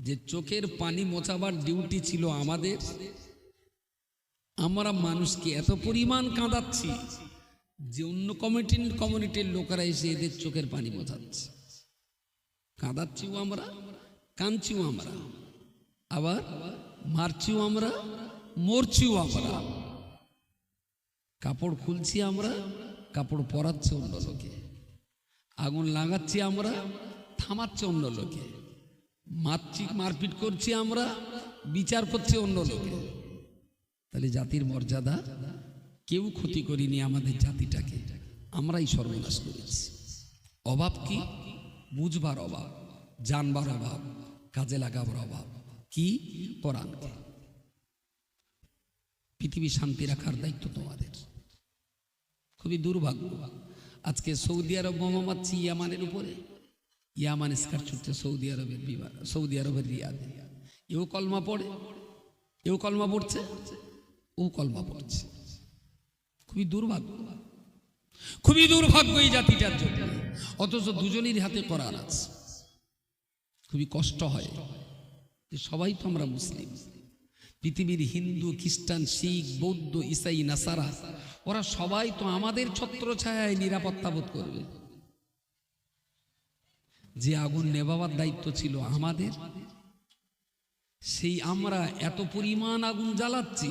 যে চোখের পানি মোছাবার ডিউটি ছিল আমাদের। আমরা মানুষকে এত পরিমাণ কাঁদাচ্ছি যে অন্য কমিটির কমিউনিটির লোকেরা এসে এদের চোখের পানি মোছাচ্ছে। কাঁদাচ্ছিও আমরা, কাঁদছিও আমরা। আবার মারছিও আমরা, মরছিও আমরা। কাপড় খুলছি আমরা, কাপড় পরাচ্ছে অন্য লোকে। আগুন লাগাচ্ছি আমরা, থামাচ্ছে অন্য লোকে। মারছি মারপিট করছি আমরা, বিচার করছি অন্য লোকে। তাহলে জাতির মর্যাদা, কেউ ক্ষতি করিনি আমাদের জাতিটাকে। আমরাই সর্বনাশ করেছি। অভাব কি? বুঝবার অভাব, জানবার অভাব, কাজে লাগাবার অভাব। কি? কোরআন। পৃথিবী শান্তি রাখার দায়িত্ব তোমাদের। খুবই দুর্ভাগ্য। আজকে সৌদি আরব বোমা মারছি ইয়ামানের উপরে। ইয়ামান স্কার ছুটছে সৌদি আরবের বিমান, সৌদি আরবের রিয়াদে। এও কলমা পড়ে? এও কলমা পড়ছে? ও কলমা পড়ছে। খুবই দুর্ভাগ্য। খুবই দুর্ভাগ্য এই জাতিটার জন্য। অথচ দুজনের হাতে করার আছে। খুবই কষ্ট হয় যে সবাই তো আমরা মুসলিম। পৃথিবীর হিন্দু, খ্রিস্টান, শিখ, বৌদ্ধ, ইসাই, নাসারা, ওরা সবাই তো আমাদের ছত্র ছায়ায় নিরাপত্তা বোধ করবে। যে আগুন নেবাবার দায়িত্ব ছিল আমাদের, সেই আমরা এত পরিমাণ আগুন জ্বালাচ্ছি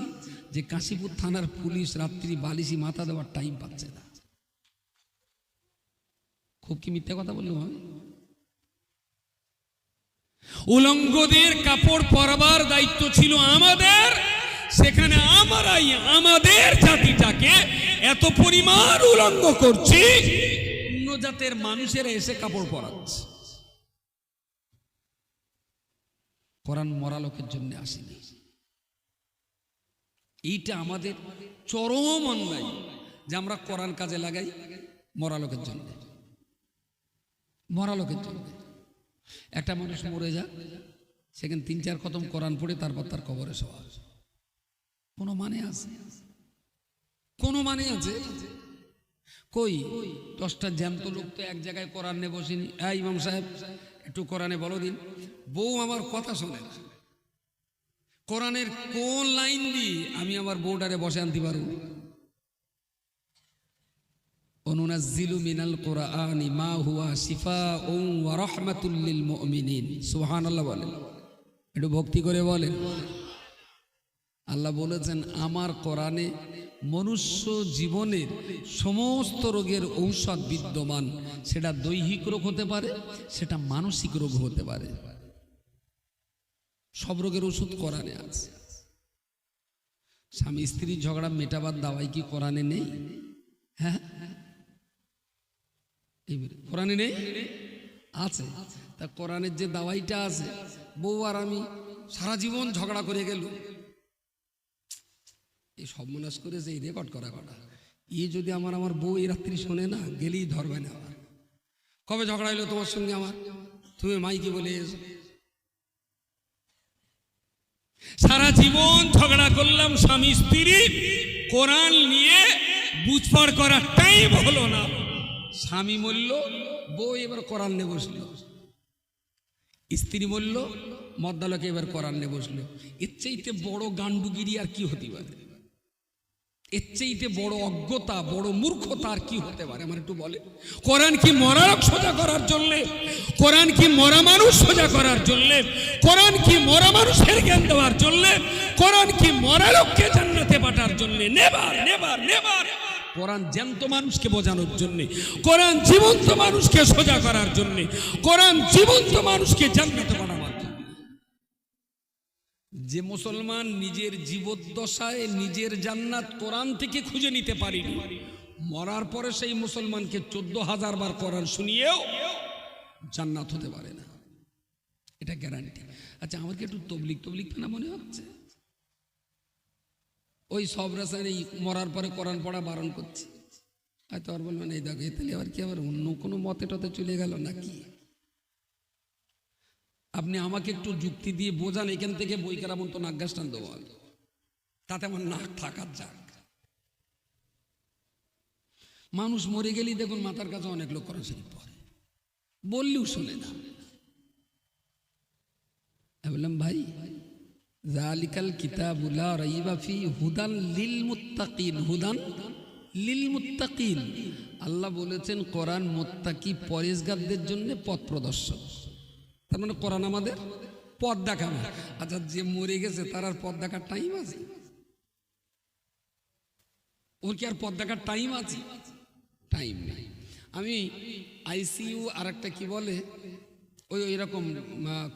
যে কাশীপুর থানার পুলিশ রাত্রি বালিশি মাথা দেওয়ার টাইম পাচ্ছে না। খুব কি মিথ্যা কথা বললাম আমি উলঙ্গদের কাপড় পরবার দায়িত্ব ছিল আমাদের, সেখানে আমরাই আমাদের জাতিটাকে এত পরিমাণ উলঙ্গ করছি। অন্য জাতের মানুষেরা এসে কাপড় পরাচ্ছে। কোরআন মরা লোকের জন্য আসেনি। এইটা আমাদের চরম অন্যায় যে আমরা কোরআন কাজে লাগাই মরা লোকের জন্য। মরা লোকের জন্য। একটা মানুষ মরে যাক সেখানে তিন চার খতম কোরআন পড়ে, তারপর তার কবরে শোয়া। কোনো মানে আছে? কোনো মানে আছে? কই? দশটা জ্যান্ত লোক তো এক জায়গায় কোরআন নে বসিনি। এই ইমাম সাহেব, একটু কোরআনে বলো দিন। বউ আমার কথা শোনে না। কোরআনের কোন লাইন দিয়ে আমি আমার বউটারে বসে আনতে পারব? কোরআনি মা হুয়া শিফা বলেন। একটু ভক্তি করে বলেন। আল্লাহ বলেছেন, আমার কোরআনে মনুষ্য জীবনের সমস্ত রোগের ঔষধ বিদ্যমান। সেটা দৈহিক রোগ হতে পারে, সেটা মানসিক রোগ হতে পারে। সব রোগের ওষুধ কোরআনে আছে। স্বামী স্ত্রীর ঝগড়া মেটাবার দাওয়াই কি কোরআনে নেই? হ্যাঁ? কোরআনে নেই? আছে। তা কোরআনের যে দাওয়াইটা আছে, বউ আর আমি সারা জীবন ঝগড়া করে গেল। এই সর্বনাশ করেছে এই রেকর্ড করা কটা ই যদি আমার আমার বউ এই রাত্রি শোনে না, গেলেই ধরবে না আমার কবে ঝগড়া হলো তোমার সঙ্গে আমার? তুমি মাইকে বলে এসো। সারা জীবন ঝগড়া করলাম স্বামী স্ত্রী, কোরআন নিয়ে বুঝপাড় করার টাইম হলো না। স্বামী বলল, বউ এবার কোরআন নিয়ে বসল। স্ত্রী বলল, মদ্দালকে এবার কোরআন নিয়ে বসল। এর চাইতে বড় গান্ডুগিরি আর কি হতে পারে? এর চাইতে বড় অজ্ঞতা, বড় মূর্খতা আর কি হতে পারে? আমার একটু বলে। কোরআন কি মরারক সোজা করার জন্য? কোরআন কি মরা মানুষ সোজা করার জন্য? কোরআন কি মরা মানুষের জ্ঞান দেওয়ার জন্য? কোরআন কি মরা লোককে জান্নাতে পাঠার জন্য? নেবার নেবার নেবার। কোরআন জ্যান্ত মানুষকে বোঝানোর জন্য। কোরআন জীবন্ত মানুষকে সোজা করার জন্য। কোরআন জীবন্ত মানুষকে জান্নাতে জন্য যে মুসলমান নিজের জীবদ্দশায় নিজের জান্নাত কোরআন থেকে খুঁজে নিতে পারিনি, মরার পরে সেই মুসলমানকে চোদ্দ হাজার বার কোরআন শুনিয়েও জান্নাত হতে পারে না। এটা গ্যারান্টি আচ্ছা আমার কি একটু তবলিক তবলিক ফেনা মনে হচ্ছে? ওই সব রাসায়নিক মরার পরে কোরআন পড়া বারণ করছে। হয়তো আর বলবেন এই দেখো, এ তাহলে আবার কি আবার অন্য কোনো মতে টতে চলে গেল নাকি? আপনি আমাকে একটু যুক্তি দিয়ে বোঝান, এখান থেকে বই কেরামন তো নাগ্গাস টান দেবো তাতে আমার নাক থাকার যাক মানুষ মরে গেলেই দেখুন মাথার কাছে অনেক লোক করা শরীফ পড়ে। বললেও শোনে না। বললাম, ভাই জালিকাল কিতাবুলা রাইবাফি হুদান লিল মুত্তাকিন। হুদান লিল মুত্তাকিন। আল্লাহ বলেছেন, কোরআন মোত্তাকি পরেশগারদের জন্য পথ প্রদর্শক। তার মানে কোরআন আমাদের পথ দেখাবে আচ্ছা যে মরে গেছে, তার আর পথ দেখার টাইম আছে? ওর কি আর পথ দেখার টাইম আছে? টাইম নেই। আমি আইসিইউ আর একটা কি বলে? ওই ওই রকম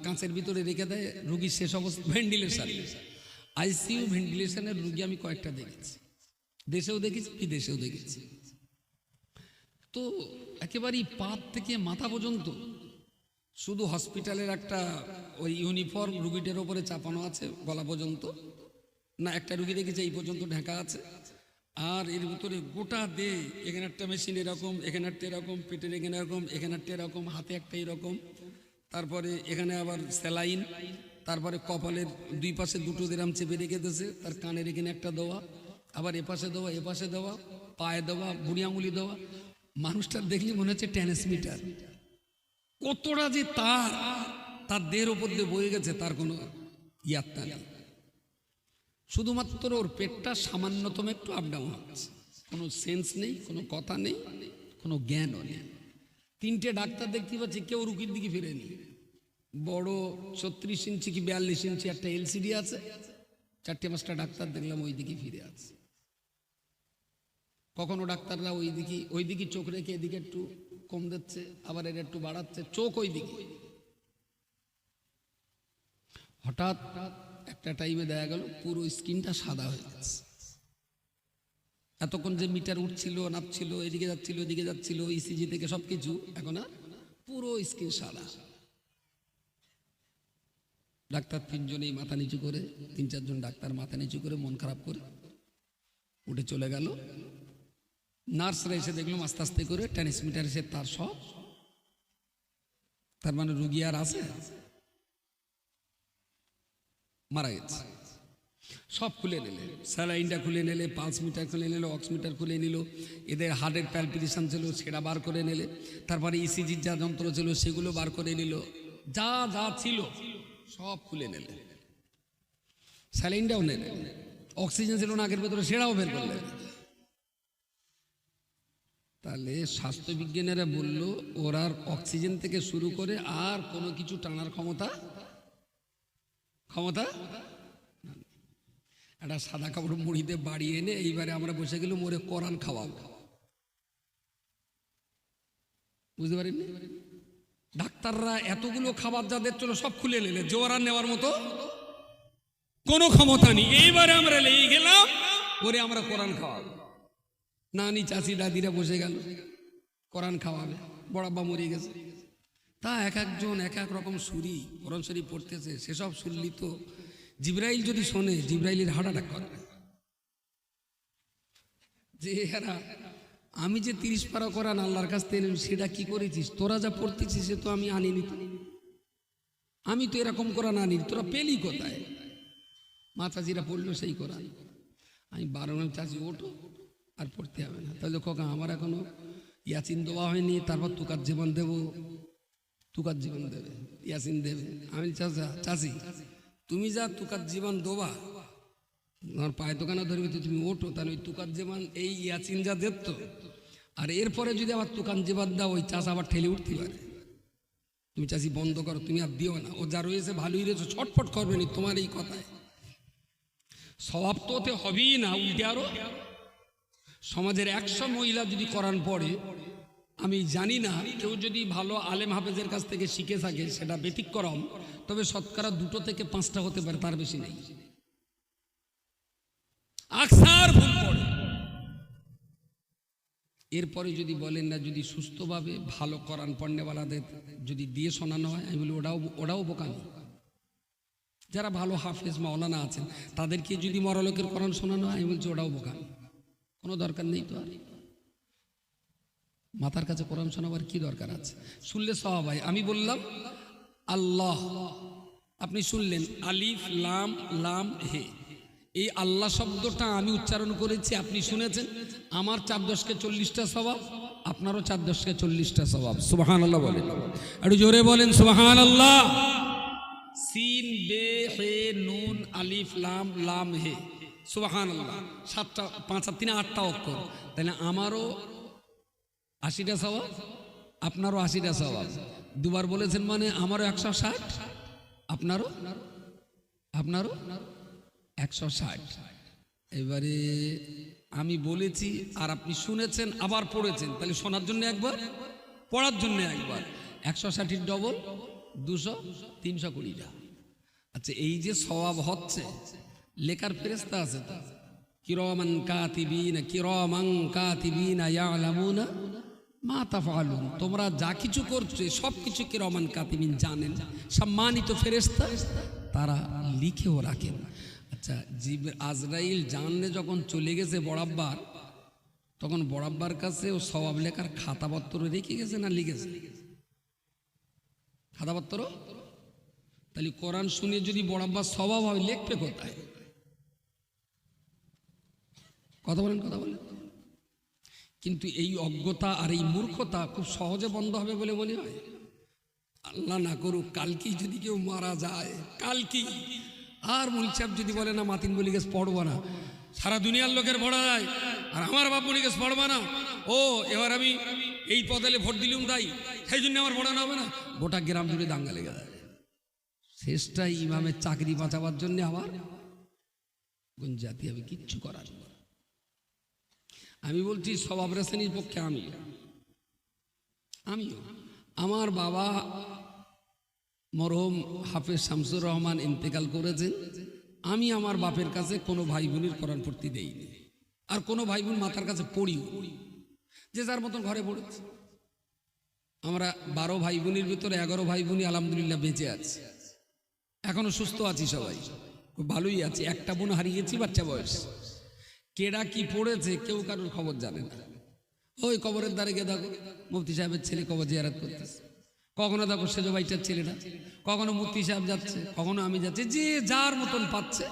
কাঁচের ভিতরে রেখে দেয় রুগীর শেষ অবস্থা ভেন্টিলেশন। আইসিইউ ভেন্টিলেশনের রুগী আমি কয়েকটা দেখেছি। দেশেও দেখেছি, বিদেশেও দেখেছি। তো একেবারেই পাত থেকে মাথা পর্যন্ত শুধু হসপিটালের একটা ওই ইউনিফর্ম রুগীটার ওপরে চাপানো আছে গলা পর্যন্ত। না, একটা রুগী দেখেছি, এই পর্যন্ত ঢাকা আছে। আর এর ভিতরে গোটা দে, এখানে একটা মেশিন এরকম, এখানে একটা এরকম, পেটের এখানে এরকম, এখানে একটা এরকম, হাতে একটা এরকম। তারপরে এখানে আবার স্যালাইন, তারপরে কপালের দুই পাশে দুটো দিরাম চেপে রেখে দিয়েছে, তার কানের এখানে একটা দেওয়া, আবার এপাশে দেওয়া এপাশে দেওয়া, পায়ে দেওয়া, বুড়ি আঙুলি দেওয়া। মানুষটার দেখলে মনে হচ্ছে ট্যানেসমিটার কতটা যে তার তার দেহের ওপর দিয়ে বয়ে গেছে, তার কোনো ইয়াত্তা নেই। শুধুমাত্র ওর পেটটা সামান্যতম একটু আপডাউন হচ্ছে কোনো সেন্স নেই, কোনো কথা নেই, কোনো জ্ঞানও নেই। তিনটে ডাক্তার দেখতে পাচ্ছি, কেউ রুগীর দিকে ফিরে ফিরেনি। বড় ছত্রিশ ইঞ্চি কি বিয়াল্লিশ ইঞ্চি একটা এলসিডি আছে। চারটে পাঁচটা ডাক্তার দেখলাম ওই দিকে ফিরে আছে। কখনো ডাক্তাররা ওই দিকে ওই দিকে চোখ রেখে এদিকে একটু কম দিচ্ছে, আবার এর একটু বাড়াচ্ছে, চোখ ওই দিকে হঠাৎ একটা টাইমে দেখা গেল, পুরো স্কিনটা সাদা হয়ে গেছে। এতক্ষণ যে মিটার উঠছিল, নাপছিল, এদিকে যাচ্ছিল এদিকে যাচ্ছিল ইসিজি থেকে সব কিছু এখন আর পুরো স্কিন সাদা। ডাক্তার তিনজনেই মাথা নিচু করে, তিন চারজন ডাক্তার মাথা নিচু করে, মন খারাপ করে উঠে চলে গেল। নার্সরা এসে দেখলাম আস্তে আস্তে করে ট্রান্সমিটার এসে তার সব, তার মানে রুগী আর আছে, মারা গেছে। সব খুলে নিলে, স্যালাইনটা খুলে নিলে, পালস মিটার খুলে নিল, অক্স মিটার খুলে নিল, এদের হার্টের প্যালপিটেশন ছিল, সেটা বার করে নিলে, তারপরে ইসিজির যা যন্ত্র ছিল, সেগুলো বার করে নিল, যা যা ছিল, সব খুলে নিলে। স্যালাইনটাও নিলে, অক্সিজেন ছিল নাকের ভেতরে, সেটাও বের করলেন তাহলে স্বাস্থ্যবিজ্ঞানীরা বলল, ওর আর অক্সিজেন থেকে শুরু করে আর কোনো কিছু টানার ক্ষমতা ক্ষমতা একটা সাদা কাপড় মুড়িতে বাড়ি এনে এইবারে আমরা বসে গেলাম, ওরে কোরআন খাওয়াবো। বুঝতে পারিনি? ডাক্তাররা এতগুলো খাবার যাদের চলো সব খুলে নিলে, জোয়ার নেওয়ার মতো কোনো ক্ষমতা নেই। এইবারে আমরা লেগে গেলাম, ওরে আমরা কোরআন খাওয়াবো। নানি চাষি দাদিরা বসে গেল। কোরআন খাওয়াবে। বড়াব্বা মরে গেছে। তা এক একজন এক এক রকম সুরি কোরআন শরীফ পড়তেছে। সেসব শুনলি তো জিব্রাইল যদি শোনে, জিব্রাইলের হার্ট অ্যাটাক করবে যে এরা, আমি যে তিরিশ পারা কোরআন আল্লাহর কাছ থেকে সেটা কি করেছিস? তোরা যা পড়তেছিস, সে তো আমি আনিনি আমি তো এরকম কোরআন আনি, তোরা পেলি কোথায়? মা চাচিরা পড়ল সেই কোরআন। আমি বারো নাম চাষি ওঠো। আর পড়তে হবে না। তাহলে খোকা আমার এখনও ইয়াসিন দেওয়া হয়নি, তারপর তুকার জীবন দেব। তুকার জীবন দেবে, ইয়াসিন দেবে। আমি চাচা চাচি, তুমি যা তুকার জীবন দেবা আমার পায়ে দোকানে ধরবে? তো তুমি ওঠো, তাহলে ওই তুকার জীবন, এই ইয়াসিন যা দেখত আর এরপরে যদি আবার তুকান জীবন দাও, ওই চাষ আবার ঠেলে উঠতে পারে। তুমি চাষি বন্ধ করো, তুমি আর দিও না। ও যা রয়েছে, ভালোই রয়েছে, ছটফট করবে নি তোমার এই কথায়। স্বভাব তো হবেই না, উল্টে আরও সমাজের একশো মহিলা যদি করান পড়ে, আমি জানি না, কেউ যদি ভালো আলেম হাফেজের কাছ থেকে শিখে থাকে, সেটা ব্যতিক্রম, তবে শতকরা দুটো থেকে পাঁচটা হতে পারে, তার বেশি নেই। ভুল পড়ে। এরপরে যদি বলেন না, যদি সুস্থভাবে ভালো করান পণ্যওয়ালাদের যদি দিয়ে শোনানো হয়, আমি বলি ওটাও ওটাও বোকামি। যারা ভালো হাফেজ মাওলানা আছেন, তাদেরকে যদি মরলোকের করান শোনানো হয়, আমি বলছি ওটাও বোকামি। কোনো দরকার নেই তো? আর মাথার কাছে কোরআন শোনাবার কি দরকার আছে? শুনলে সবাই আমি বললাম, আল্লাহ, আপনি শুনলেন, আলিফ, লাম লাম, হে। এই আল্লাহ শব্দটা আমি উচ্চারণ করেছি, আপনি শুনেছেন? আমার চার দশকে চল্লিশটা স্বভাব আপনারও চার দশকে চল্লিশটা স্বভাব সুবাহান আল্লাহ বলেন। একটু জোরে বলেন সুবাহান আল্লাহ সিন, বে, হে, নুন, আলিফ, লাম লাম, হে। সুবাহান আল্লাহ সাতটা, পাঁচ আর তিনে, আটটা অক্ষর। তাহলে আমারও আশিটা স্বভাব আপনারও আশিটা স্বভাব দুবার বলেছেন মানে আমারও একশো ষাট, আপনারও আপনারও একশো ষাট। এবারে আমি বলেছি আর আপনি শুনেছেন, আবার পড়েছেন। তাহলে শোনার জন্য একবার, পড়ার জন্য একবার। একশো ষাটির ডবল, দুশো, তিনশো কুড়িটা। আচ্ছা এই যে স্বভাব হচ্ছে লেখার ফেরেস্তা আছে তো। কিরমান কাতিবিনা কিরমান কাতিবিনা ইয়ালামুনা মা তাফালুন তোমরা যা কিছু করছ সব কিছু কিরমান কাতিবিন জানেন। সম্মানিত ফেরেস্তা তারা লিখেও রাখেন। আচ্ছা জিব আজরাইল জানলে যখন চলে গেছে বড়াব্বার তখন বড়াব্বার কাছে ও স্বভাব লেখার খাতাপত্র রেখে গেছে না লিখেছে? খাতাপত্র? তাহলে কোরআন শুনে যদি বড়াব্বার স্বভাব হয়, লিখবে কোথায়? কথা বলেন কথা বলেন। কিন্তু এই অজ্ঞতা আর এই মূর্খতা খুব সহজে বন্ধ হবে বলে মনে হয়। আল্লাহ না করুক, কালকেই যদি কেউ মারা যায়, কালকেই। আর মুলসাব যদি বলে, না, মাতিন বলি গেছ, পড়ব না। সারা দুনিয়ার লোকের পড়া যায় আর আমার বাপ বলি গেছ, পড়ব না। ও, এবার আমি এই পদালে ভোট দিলুম তাই, সেই জন্য আমার পড়ানো হবে না। গোটা গ্রাম জুড়ে দাঙ্গা লেগে যায়। শেষটাই ইমামের চাকরি বাঁচাবার জন্য আমার। গুঞ্জাতি হবে কিচ্ছু করার নেই। আমি বলছি, স্বভাব শ্রেণির পক্ষে আমি আমিও। আমার বাবা মরহম হাফেজ শামসুর রহমান ইন্তেকাল করেছেন। আমি আমার বাপের কাছে কোনো ভাই বোনের কোরআন পড়তে দেইনি। আর কোনো ভাই বোন মাথার কাছে পড়িও যে যার মতন ঘরে পড়েছে। আমরা বারো ভাই বোনের ভিতরে এগারো ভাই বোনই আলহামদুলিল্লাহ বেঁচে আছি। এখনও সুস্থ আছি সবাই। খুব ভালোই আছি। একটা বোন হারিয়েছি, বাচ্চা বয়স। কেডা কি পড়েছে কেউ কারোর খবর জানে না। ওই কবরের দ্বারে গিয়ে দেখো, মুফতি সাহেবের ছেলে কবর জিয়ারাত করতেছে। কখনো দেখো সেজো ভাইটার ছেলেটা, কখনো মুফতি সাহেব যাচ্ছে, কখনো আমি যাচ্ছি, যে যার মতন পাচ্ছে,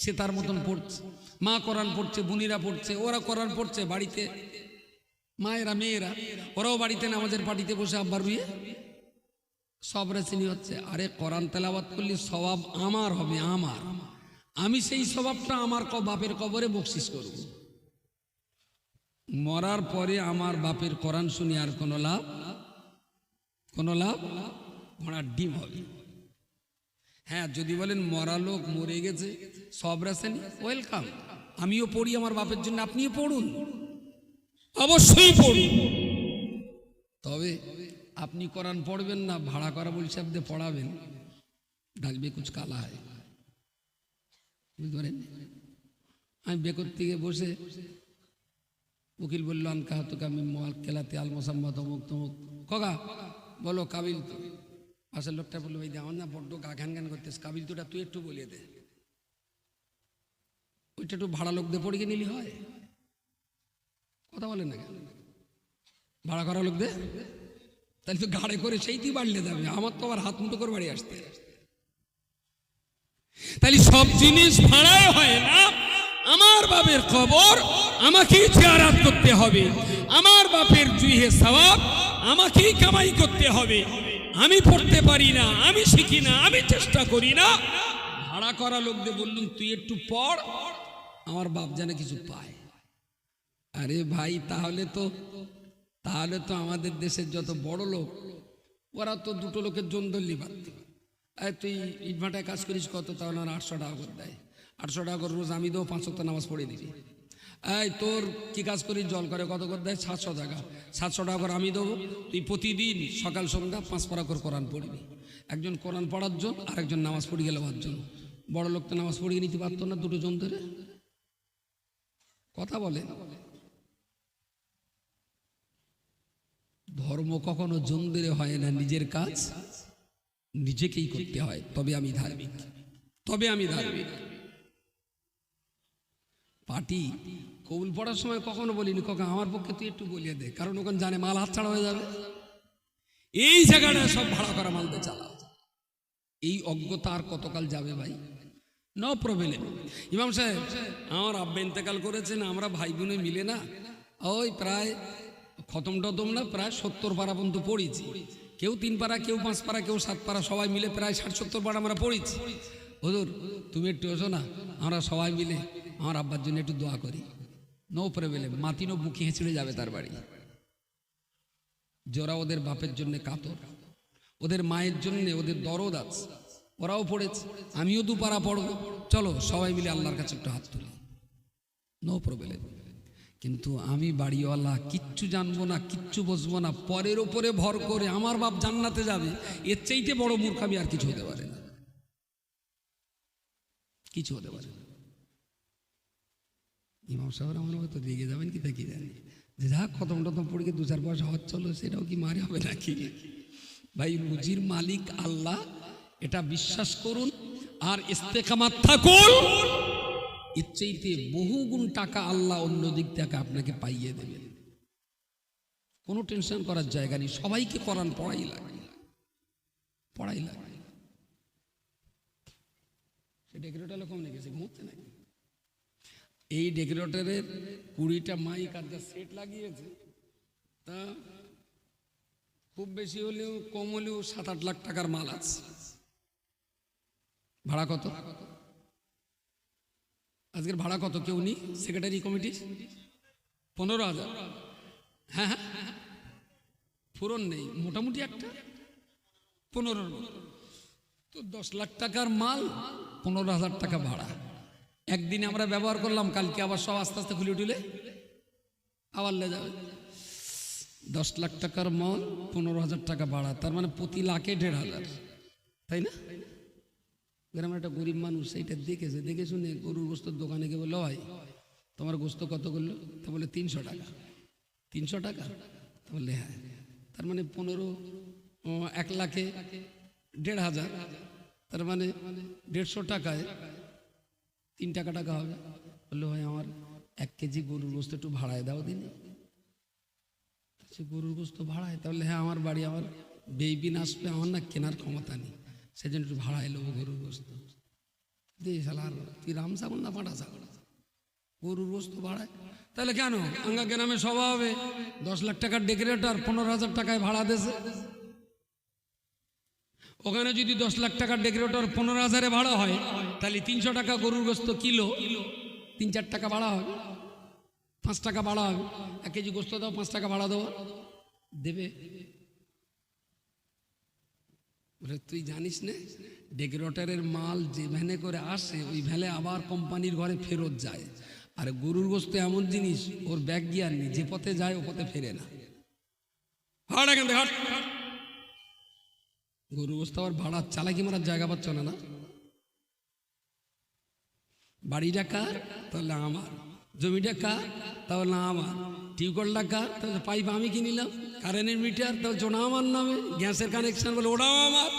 সে তার মতন পড়ছে। মা কোরআন পড়ছে, বুনিরা পড়ছে, ওরা কোরআন পড়ছে, বাড়িতে মায়েরা, মেয়েরা, ওরাও বাড়িতে নামাজের পার্টিতে বসে আব্বার রুয়ে সব রেসিনি হচ্ছে, আরে কোরআন তেলাবাত করলে স্বভাব আমার হবে, আমার। আমি সেই স্বভাবটা আমার বাপের কবরে বকশিস করব। মরার পরে আমার বাপের কোরআন শুনি আর কোনো লাভ? কোনো লাভ? ঘোড়ার ডিম হবে। হ্যাঁ যদি বলেন মরা লোক মরে গেছে, সব রেসেন ওয়েলকাম। আমিও পড়ি আমার বাপের জন্য, আপনিও পড়ুন। অবশ্যই পড়ুন তবে আপনি কোরআন পড়বেন না, ভাড়া করা বলছে আপনি পড়াবেন। ডাকবে কুচ কালা হয় বুঝতে পারেন আমি বেকর থেকে বসে উকিল বলল আমি মাল কেলাতে আল মোসাম্মদ অমুক তমুক। কগা? বলো, কাবিল তো। পাশের লোকটা বলল ভাই আমার না বড্ড গা ঘ্যান ঘ্যান করতেস কাবিল তোটা তুই একটু বলিয়ে দে। ওইটা একটু ভাড়া লোক দিয়ে পড়িয়ে নিলি হয়? কথা বলেন না কেন? ভাড়া করা লোক দে। তাহলে তো গাড়ি করে সেইটি বাড়লে যাবে। আমার তো আবার হাত মুঠো করে বাড়ি আসতে আসতে। তাহলে সব জিনিস ভাড়ায় হয় না। আমার বাপের খবর আমাকেই চেয়ারাত করতে হবে। আমার বাপের জুহে সবাব আমাকেই কামাই করতে হবে। আমি পড়তে পারি না, আমি শিখি না, আমি চেষ্টা করি না। ভাড়া করা লোকদের বললুম, তুই একটু পড়, আমার বাপ যেন কিছু পায়। আরে ভাই, তাহলে তো তাহলে তো আমাদের দেশের যত বড় লোক, ওরা তো দুটো লোকের জন ধরলি পারত এই তুই ইটভাটায় কাজ করিস কত, তাহলে আমার আটশো টাকা করে দেয়। আটশো টাকা করে রোজ আমি দেবো পাঁচশো নামাজ পড়ে দিবি। এই, তোর কি কাজ করিস? জল করে কত করে দেয়? সাতশো টাকা। সাতশো টাকা করে আমি দেবো, তুই প্রতিদিন সকাল, সন্ধ্যা পাঁচ পারা করে কোরআন পড়বি। একজন কোরআন পড়ার জন আর একজন নামাজ পড়ে গেলে পাঁচজন বড় লোক তো নামাজ পড়িয়ে নিতে পারতো না দুটো জন ধরে কথা বলে। ধর্ম কখনো জনদের হয় না নিজের কাজ। নিজেকেই করতে হয়। তবে আমি ধার্মিক। তবে আমি ধার্মিক। পার্টি কবুল পড়ার সময় কখনো বলিনি কখন আমার পক্ষে তুই একটু বলিয়ে দে, কারণ ওখানে জানে মাল হাতছাড়া হয়ে যাবে। এই জায়গাটা সব ভাড়া করা মালতে চালাও। এই অজ্ঞতা আর কতকাল যাবে ভাই? No problem. ইমাম সাহেব, আমার আব্বা ইন্তেকাল করেছেন, আমরা ভাই বোনে মিলে না, ওই প্রায় খতম টতম না প্রায় সত্তর পারা পর্যন্ত পড়েছি। কেউ তিন পাড়া, কেউ পাঁচ পাড়া, কেউ সাত পাড়া, সবাই মিলে প্রায় ষাট সত্তর পাড়া আমরা পড়েছি। হুজুর, তুমি একটু এসো না, আমরা সবাই মিলে আমার আব্বার জন্য একটু দোয়া করি। নো প্রবলেম মাতিনো বুকি হেঁচড়ে যাবে তার বাড়ি। জোরা ওদের বাপের জন্য কাতর, ওদের মায়ের জন্য ওদের দরদ আছে, ওরাও পড়েছে, আমিও দুপারা পড়ব। চলো সবাই মিলে আল্লাহর কাছে একটু হাত তুলি। No problem. কিন্তু আমি বাড়িওয়ালা, কিচ্ছু জানব না, কিচ্ছু বসবো না, পরের ওপরে ভর করে আমার বাপ জান্নাতে যাবে, এর চাইতে বড় মূর্খামি আর কিছু হতে পারে না। কিছু হতে পারে না। ইমাম সাহেব আমার হয়তো রেগে যাবেন কি তা জানি? যে যা খতম টতম পড়ে দু চার পয়সা চলো সেটাও কি মারে হবে নাকি? ভাই, রুজির মালিক আল্লাহ, এটা বিশ্বাস করুন আর ইস্তেকামাত থাকুন। এর চাইতে বহু গুণ টাকা আল্লাহ অন্য দিক থেকে আপনাকে পাইয়ে দেবেন। কোনো টেনশন করার জায়গা নেই। সবাইকে করান পড়াই লাগে। পড়াই লাগে। সে ডেকোরেটর কম লেগেছে ঘুমোচ্ছে নাকি? এই ডেকোরেটরের কুড়িটা মাইক আর যা সেট লাগিয়েছে, তা খুব বেশি হলেও কম হলেও সাত আট লাখ টাকার মাল আছে। ভাড়া কত? আজকের ভাড়া কত? কেউ নি সেক্রেটারি কমিটি পনেরো হাজার। হ্যাঁ হ্যাঁ হ্যাঁ। ফুরন নেই। মোটামুটি একটা? পনেরো তো দশ লাখ টাকার মাল, পনেরো হাজার টাকা ভাড়া। একদিনে আমরা ব্যবহার করলাম, কালকে আবার সব আস্তে আস্তে খুলে উঠিলে, আবার লে যাবে। দশ লাখ টাকার মাল, পনেরো হাজার টাকা ভাড়া। তার মানে প্রতি লাখে দেড় হাজার। তাই না? গ্রামের একটা গরিব মানুষ সেইটা দেখেছে, দেখে শুনে গরুর গোস্তর দোকানে গিয়ে বলল ভাই তোমার গোস্ত কত করল? তা বলে তিনশো টাকা। তিনশো টাকা? তা বললে হ্যাঁ। তার মানে পনেরো এক লাখে দেড় হাজার। তার মানে দেড়শো টাকায় তিন টাকা টাকা হবে। বলল, ভাই, আমার এক কেজি গরুর গোস্ত একটু ভাড়ায় দাও দিন। গরুর গোস্ত ভাড়ায় তাহলে হ্যাঁ আমার বাড়ি, আমার বেবিন আসবে, আমার না কেনার ক্ষমতা নেই। সেজন্য একটু ভাড়া এলো গরুর গোস্ত। দে শালার তুই রাম ছাগল না পাটা ছাগল গরুর গোস্ত ভাড়ায়? তাহলে কেন? আঙ্গা গ্রামে সভা হবে। দশ লাখ টাকার ডেকোরেটর পনেরো হাজার টাকায় ভাড়া দেছে ওখানে যদি দশ লাখ টাকার ডেকোরেটর পনেরো হাজারে ভাড়া হয়, তাহলে তিনশো টাকা গরুর গোস্ত কিলো। তিন চার টাকা ভাড়া হবে। পাঁচ টাকা ভাড়া হবে। এক কেজি গোস্ত দাও, পাঁচ টাকা ভাড়া দেবো। দেবে। বলে, তুই জানিস না ডেকোরেটরের মাল যে ভ্যানে করে আসে, ওই ভ্যানে আবার কোম্পানির ঘরে ফেরত যায়। আর গরুর গোস্ত এমন জিনিস, ওর ব্যাগ গিয়ার নেই যে পথে যায়, ও পথে ফেরে না। থেকে, হাট। গরুর গোস্ত আবার ভাড়া, চালাকি মারার জায়গা পাচ্ছ না না? বাড়িটা কার? তাহলে আমার। জমিটা কার? তাহলে আমার। টিউবওয়েলটা কার তাহলে পাইপ আমি কিনিলাম কারেন্টের মিটার তাহলে ওটা আমার নামে, গ্যাসের কানেকশান বলে, ওটাও আমার।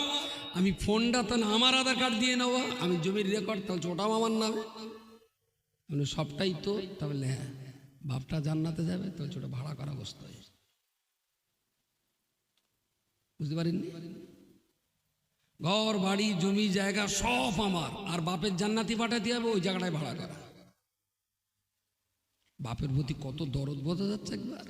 আমি ফোনটা তাহলে আমার আধার কার্ড দিয়ে নেব আমি জমির রেকর্ড তাহলে ওটাও আমার নামে। মানে সবটাই তো, তাহলে হ্যাঁ বাপটা জান্নাতে যাবে তাহলে ওটা ভাড়া করা বসতে হয় বুঝতে পারেননি ঘর, বাড়ি, জমি, জায়গা সব আমার। আর বাপের জান্নাতি পাঠাতে হবে, ওই জায়গাটায় ভাড়া করা। বাপের প্রতি কত দরদ বোঝা যাচ্ছে একবার।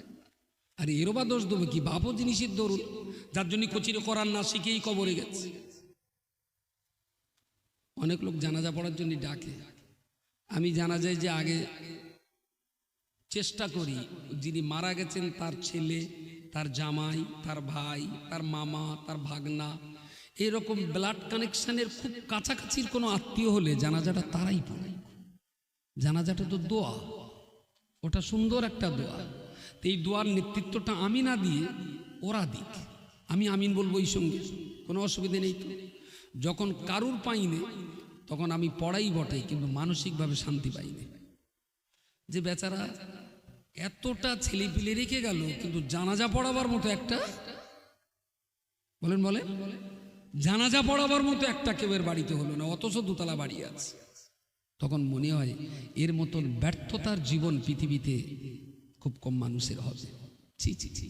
আর এরও বা দোষ দেবো কি? বাপও জিনিসের দরুন যার জন্য কচিরে করার না শিখেই কবরে গেছে। অনেক লোক জানাজা পড়ার জন্য ডাকে। আমি জানা যায় যে আগে চেষ্টা করি, যিনি মারা গেছেন তার ছেলে, তার জামাই, তার ভাই, তার মামা, তার ভাগনা, এরকম ব্লাড কানেকশানের খুব কাছাকাছির কোনো আত্মীয় হলে জানাজাটা তারাই পড়ে। জানাজাটা তো দোয়া। ওটা সুন্দর একটা দোয়া। তো এই দোয়ার নেতৃত্বটা আমি না দিয়ে ওরা দিক। আমি আমিন বলব এই সঙ্গে, কোনো অসুবিধে নেই তো। যখন কারুর পাইনে তখন আমি পড়াই বটে, কিন্তু মানসিকভাবে শান্তি পাইনি যে বেচারা এতটা ছেলেপিলে রেখে গেল, কিন্তু জানাজা পড়াবার মতো একটা বলেন বলে, জানাজা পড়াবার মতো একটা কেউয়ের বাড়িতে হলো না, অথচ দুতলা বাড়ি আছে। তখন মনে হয় এর মতন ব্যর্থতার জীবন পৃথিবীতে খুব কম মানুষের হবে। ছি ছি ছি।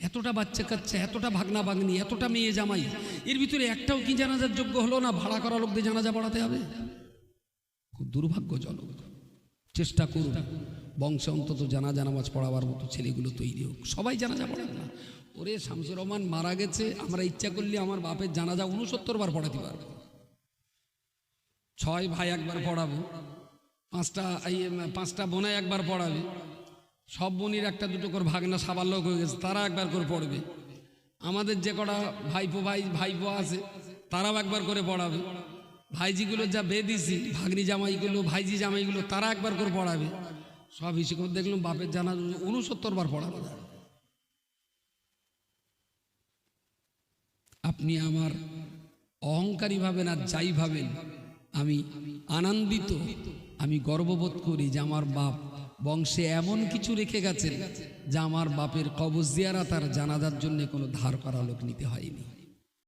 এতটা বাচ্চা কাচ্চা, এতটা ভাগনা ভাগ্নি, এতটা মেয়ে জামাই, এর ভিতরে একটাও কি জানাজার যোগ্য হলো না? ভাড়া করা লোকদের জানাজা পড়াতে হবে? খুব দুর্ভাগ্যজনক। চেষ্টা করুন। বংশে অন্তত জানাজা নামাজ পড়াবার মতো ছেলেগুলো তৈরি হোক। সবাই জানাজা পড়ান না। ওরে শামসুর রহমান মারা গেছে, আমরা ইচ্ছা করলে আমার বাপের জানাজা উনসত্তর বার পড়াতে পারব। ছয় ভাই একবার পড়াবো, পাঁচটা এই পাঁচটা বোনায় একবার পড়াবে, সব বোনের একটা দুটো করে ভাগনা সাবার লোক হয়ে গেছে তারা একবার করে পড়বে। আমাদের যে কটা ভাইপো ভাই, ভাইপো আছে, তারাও একবার করে পড়াবে। ভাইজিগুলো যা বে দিছি ভাগ্নি জামাইগুলো, ভাইজি জামাইগুলো, তারা একবার করে পড়াবে। সব হিসেবে দেখলাম বাপের জানা উনসত্তর বার পড়াবে। আপনি আমার অহংকারী ভাবেন আর যাই ভাবেন আমি আনন্দিত, আমি গর্ববোধ করি যে আমার বাপ বংশে এমন কিছু রেখে গেছেন যা আমার বাপের কবজ দিয়ারা তার জানাজার জন্য কোনো ধার করা লোক নিতে হয়নি।